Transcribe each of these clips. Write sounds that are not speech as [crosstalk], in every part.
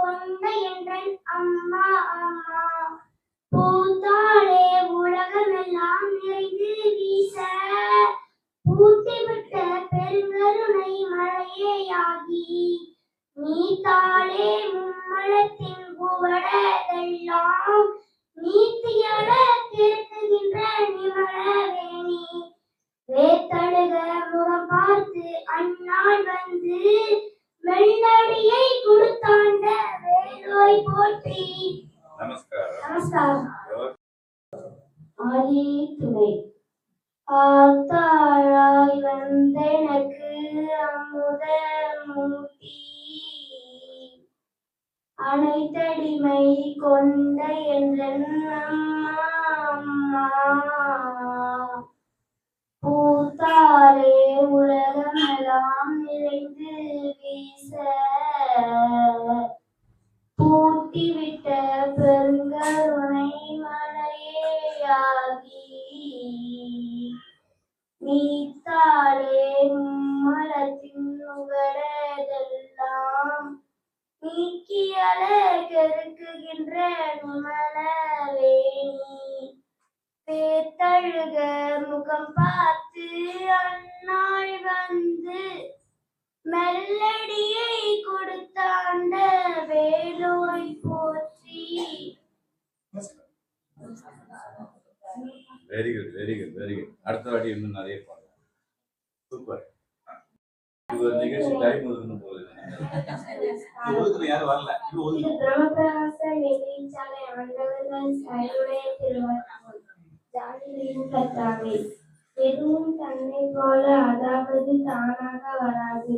பொன்மை என்றன் அம்மா அம்மா. பூத்தாளே உலகமெல்லாம் நிறைந்து வீச. பூத்திவிட்ட பெருங்கருணை மழையாகி நீத்தாளே மும்மலத்தின் குவடதெல்லாம் நீத்தியள திரு போற்றி. நமஸ்காரம். நமஸ்காரம். ஆதி துணை. ஆத்தாழாய் வந்தெனக்கு அமுத மூட்டி அனைத்தடிமை கொண்ட என்றன் அம்மா பூத்தாலே உலகமெல்லாம் நீத்தாலே மலத்தின் உகடதெல்லாம் நீக்கியல கெருக்குகின்ற மலவேணி பேத்தழுக முகம் பார்த்து அந்நாள் வந்து மெல்லடியை கொடுத்தான் very good very good very good அடுத்த வாட்டி இன்னும் நிறைய பாடலாம். சூப்பர் இது நிகழ்ச்சி டைம் ஒதுக்கணும் போகுது [laughs] ஒதுக்கணும் யாரும் வரல. இது ஒதுக்கணும். எதுவும் தன்னை போல அதாவது தானாக வராது.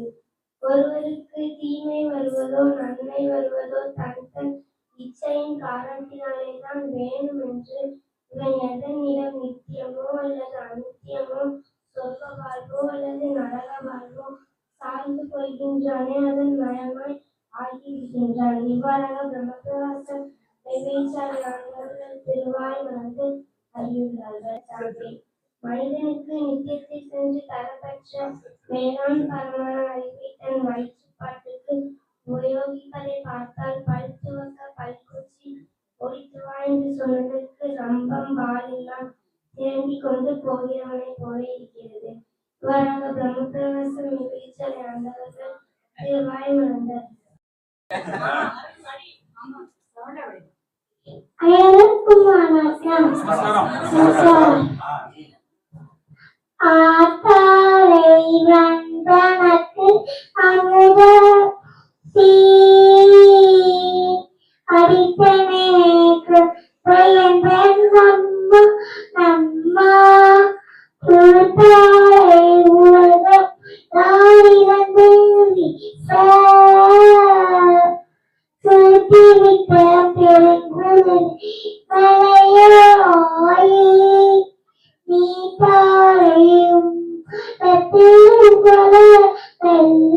ஒருவருக்கு தீமை வருவதோ நன்மை வருவதோ தன் தன் இச்சையின் காரணத்தினாலே தான் வேணும் என்று இவன் எதனிடம் நித்தியமோ அல்லது அநித்தியமோ சொர்க்க வாழ்வோ அல்லது நரக வாழ்வோ சார்ந்து கொள்கின்றானே அதன் மயமாய் ஆகியிருக்கின்றான் இவ்வாறாக பிரம்மபிரகாசம் திருவாய் மறந்து அறியுகிறார்கள் சாமி மனிதனுக்கு நித்தியத்தை சென்று தரப்பற்ற மேலாண் பரமான அறிவை தன் வயிற்றுப்பாட்டுக்கு உபயோகிப்பதை பார்த்தால் திரண்டிக் கொண்டு போகிறவனை போல இருக்கிறது இவ்வாறாக பிரம்மபிரகாசம் நிகழ்ச்சியை ஆண்டவர்கள் திருவாய் மறந்தார் அனைவருக்கும் வணக்கம் நமஸ்காரம். ஆத்தாரை வந்தனக்கு அமுத தீ i Thank you.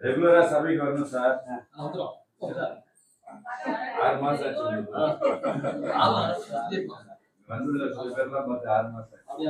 ரெகுலரா சபைக்கு வரணும் சார். ஆறு மாசம் ஆச்சு. வந்ததுல சில பேர்லாம் பார்த்து ஆறு மாசம் ஆச்சு.